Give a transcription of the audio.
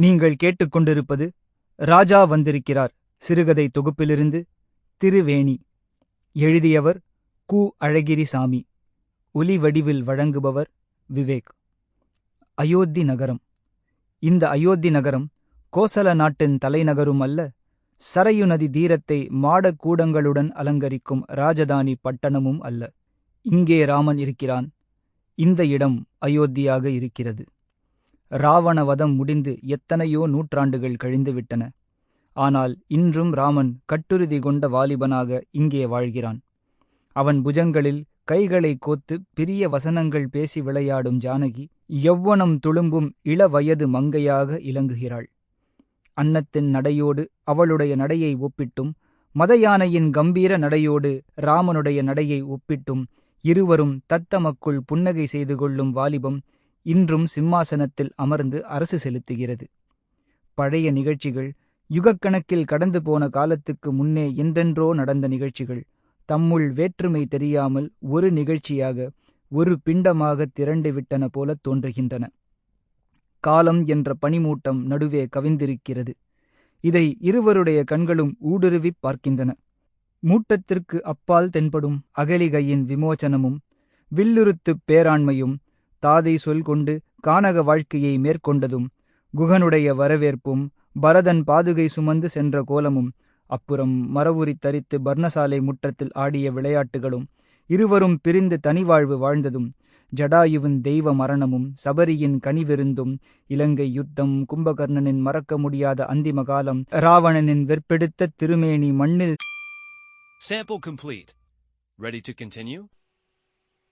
நீங்கள் கேட்டுக்கொண்டிருப்பது ராஜா வந்திருக்கிறார். சிறுகதை தொகுப்பிலிருந்து திருவேணி. எழுதியவர் கு. அழகிரிசாமி. ஒலி வடிவில் வழங்குபவர் விவேக். அயோத்தி நகரம். இந்த அயோத்தி நகரம் கோசல நாட்டின் தலைநகரும் அல்ல சரையு நதி தீரத்தை மாடக் கூடங்களுடன் அலங்கரிக்கும் ராஜதானி பட்டணமும் அல்ல. இங்கே ராமன் இருக்கிறான். இந்த இடம் அயோத்தியாக இருக்கிறது. ராவண வதம் முடிந்து எத்தனையோ நூற்றாண்டுகள் கழிந்துவிட்டன. ஆனால் இன்றும் ராமன் கட்டுறுதி கொண்ட வாலிபனாக இங்கே வாழ்கிறான். அவன் புஜங்களில் கைகளை கோத்து பிரிய வசனங்கள் பேசி விளையாடும் ஜானகி யௌவனம் துளும்பும் இளவயது மங்கையாக இலங்குகிறாள். அன்னத்தின் நடையோடு அவளுடைய நடையை ஒப்பிட்டும் மதயானையின் கம்பீர நடையோடு ராமனுடைய நடையை ஒப்பிட்டும் இருவரும் தத்தமக்குள் புன்னகை செய்து கொள்ளும் வாலிபம் இன்றும் சிம்மாசனத்தில் அமர்ந்து அரசு செலுத்துகிறது. பழைய நிகழ்ச்சிகள் யுகக்கணக்கில் கடந்து போன காலத்துக்கு முன்னே என்றென்றோ நடந்த நிகழ்ச்சிகள் தம்முள் வேற்றுமை தெரியாமல் ஒரு நிகழ்ச்சியாக ஒரு பிண்டமாக திரண்டு விட்டன போல தோன்றுகின்றன. காலம் என்ற பனிமூட்டம் நடுவே கவிந்திருக்கிறது. இதை இருவருடைய கண்களும் ஊடுருவிப் பார்க்கின்றன. மூட்டத்திற்கு அப்பால் தென்படும் அகலிகையின் விமோச்சனமும் வில்லுருத்துப் பேராண்மையும் தாதை சொல் கொண்டு கானக வாழ்க்கையை மேற்கொண்டதும் குகனுடைய வரவேற்பும் பரதன் பாதுகை சுமந்து சென்ற கோலமும் அப்புறம் மரவுரி தரித்து பர்ணசாலை முற்றத்தில் ஆடிய விளையாட்டுகளும் இருவரும் பிரிந்து தனிவாழ்வு வாழ்ந்ததும் ஜடாயுவின் தெய்வ மரணமும் சபரியின் கனிவிருந்தும் இலங்கை யுத்தம் கும்பகர்ணனின் மறக்க முடியாத அந்திம காலம் ராவணனின் வெற்பெடுத்த திருமேனி மண்ணில் Sample complete. Ready to continue?